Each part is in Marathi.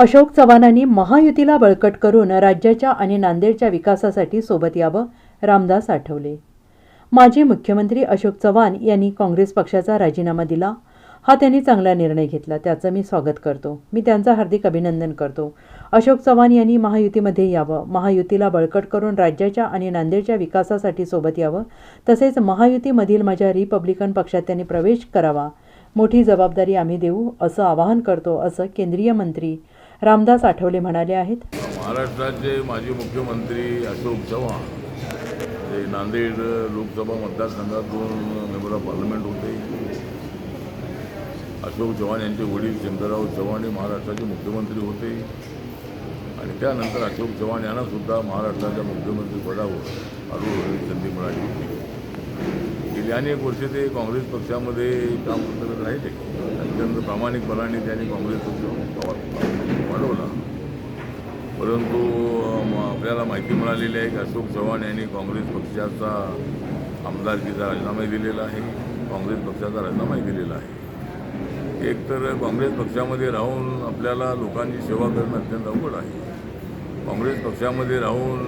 अशोक चव्हाणांनी महायुतीला बळकट करून राज्याच्या आणि नांदेडच्या विकासासाठी सोबत यावं रामदास आठवले. माजी मुख्यमंत्री अशोक चव्हाण यांनी काँग्रेस पक्षाचा राजीनामा दिला. हा त्यांनी चांगला निर्णय घेतला. त्याचं मी स्वागत करतो. मी त्यांचं हार्दिक अभिनंदन करतो. अशोक चव्हाण यांनी महायुतीमध्ये यावं महायुतीला बळकट करून राज्याच्या आणि नांदेडच्या विकासासाठी सोबत यावं तसेच महायुतीमधील माझ्या रिपब्लिकन पक्षात त्यांनी प्रवेश करावा. मोठी जबाबदारी आम्ही देऊ असं आवाहन करतो असं केंद्रीय मंत्री रामदास आठवले म्हणाले आहेत. महाराष्ट्राचे माजी मुख्यमंत्री अशोक चव्हाण ते नांदेड लोकसभा मतदारसंघातून मेंबर ऑफ पार्लमेंट होते. अशोक चव्हाण यांचे वडील शंकरराव चव्हाण हे महाराष्ट्राचे मुख्यमंत्री होते. आणि त्यानंतर अशोक चव्हाण यांना सुद्धा महाराष्ट्राच्या मुख्यमंत्रीपदावर हळूहळू संधी मिळाली होती. गेली अनेक वर्षे ते काँग्रेस पक्षामध्ये काम करत राहिले. अत्यंत प्रामाणिकपणाने त्यांनी काँग्रेस पक्ष वाढवला परंतु आपल्याला माहिती मिळालेली आहे की अशोक चव्हाण यांनी काँग्रेस पक्षाचा आमदारकीचा राजीनामा दिलेला आहे. काँग्रेस पक्षाचा राजीनामाही दिलेला आहे. एक तर काँग्रेस पक्षामध्ये राहून आपल्याला लोकांची सेवा करणं अत्यंत अवघड आहे. काँग्रेस पक्षामध्ये राहून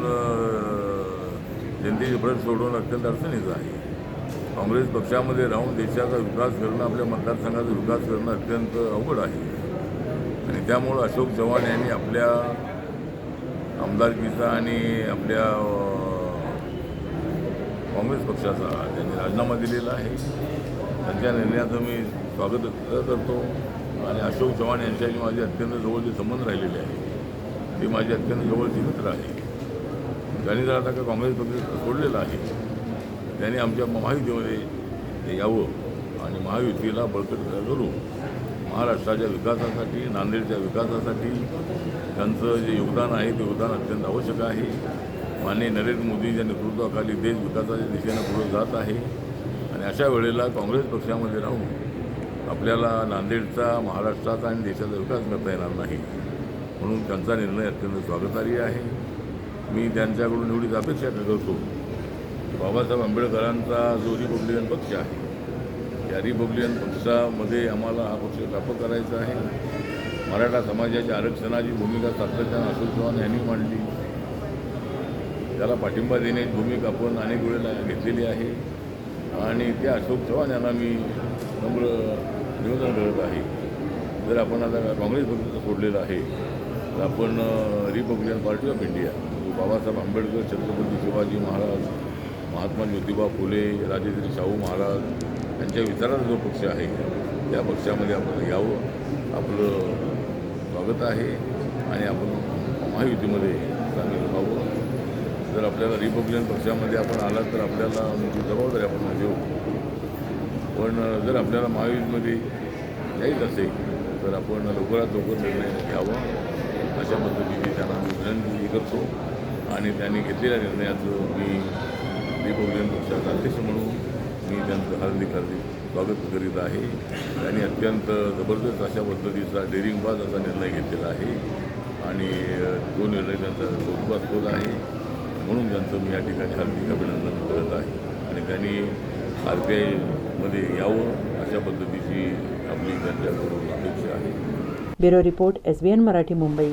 जनतेची प्रत सोडवणं अत्यंत अडचणीचं आहे. काँग्रेस पक्षामध्ये राहून देशाचा विकास करणं आपल्या मतदारसंघाचा विकास करणं अत्यंत अवघड आहे. आणि त्यामुळं अशोक चव्हाण यांनी आपल्या आमदारकीचा आणि आपल्या काँग्रेस पक्षाचा त्यांनी राजीनामा दिलेला आहे. त्यांच्या निर्णयाचं मी स्वागत करतो. आणि अशोक चव्हाण यांच्याशी माझे अत्यंत जवळचे संबंध राहिलेले आहे ते माझे अत्यंत जवळचे मित्र आहे त्यांनी जर आता का काँग्रेस पक्ष सोडलेला आहे त्यांनी आमच्या महायुतीमध्ये यावं आणि महायुतीला बळकट करू महाराष्ट्राच्या विकासासाठी नांदेडच्या विकासासाठी त्यांचं जे योगदान आहे ते योगदान अत्यंत आवश्यक आहे. माननीय नरेंद्र मोदींच्या नेतृत्वाखाली देश विकासाच्या दिशेनं पुढे जात आहे. आणि अशा वेळेला काँग्रेस पक्षामध्ये राहून आपल्याला नांदेडचा महाराष्ट्राचा आणि देशाचा विकास करता येणार नाही म्हणून त्यांचा निर्णय अत्यंत स्वागतार्ह आहे. मी त्यांच्याकडून एवढीच अपेक्षा करतो. बाबासाहेब आंबेडकरांचा जो रिपब्लिकन पक्ष आहे या रिपब्लिकन पक्षामध्ये आम्हाला हा पक्ष व्यापक करायचा आहे. मराठा समाजाच्या आरक्षणाची भूमिका सातत्यानं अशोक चव्हाण यांनी मांडली. त्याला पाठिंबा देण्याची भूमिका आपण अनेक वेळेला घेतलेली आहे. आणि ते अशोक चव्हाण यांना मी नम्र निवेदन करत आहे. जर आपण आता काँग्रेस पक्ष सोडलेला आहे तर आपण Republican Party of India Babasaheb Ambedkar Chhatrapati Shivaji Maharaj Mahatma Jyotiba Phule Rajeshri Shahu Maharaj यांच्या विचाराचा जो पक्ष आहे त्या पक्षामध्ये आपण यावं. आपलं स्वागत आहे आणि आपण महायुतीमध्ये सामील व्हावं. जर आपल्याला रिपब्लिकन पक्षामध्ये आपण आलात तर आपल्याला मोठी जबाबदारी आपण देऊ पण जर आपल्याला महायुतीमध्ये यायचं असेल तर आपण लवकरात लवकर निर्णय घ्यावा. अशा पद्धतीने त्यांना विनंती करतो आणि त्यांनी घेतलेल्या निर्णयाचं मी रिपब्लिकन पक्षाचा अध्यक्ष म्हणून मी त्यांचं हार्दिक हार्दिक स्वागत करीत आहे. त्यांनी अत्यंत जबरदस्त अशा पद्धतीचा डेरिंगबाज असा निर्णय घेतलेला आहे आणि तो निर्णय त्यांचा कौतुकास्पद आहे म्हणून त्यांचं मी या ठिकाणी हार्दिक अभिनंदन करत आहे. आणि त्यांनी आर पी आयमध्ये यावं अशा पद्धतीची आपली त्यांच्याकडून अपेक्षा आहे. Bureau report S B N Marathi Mumbai.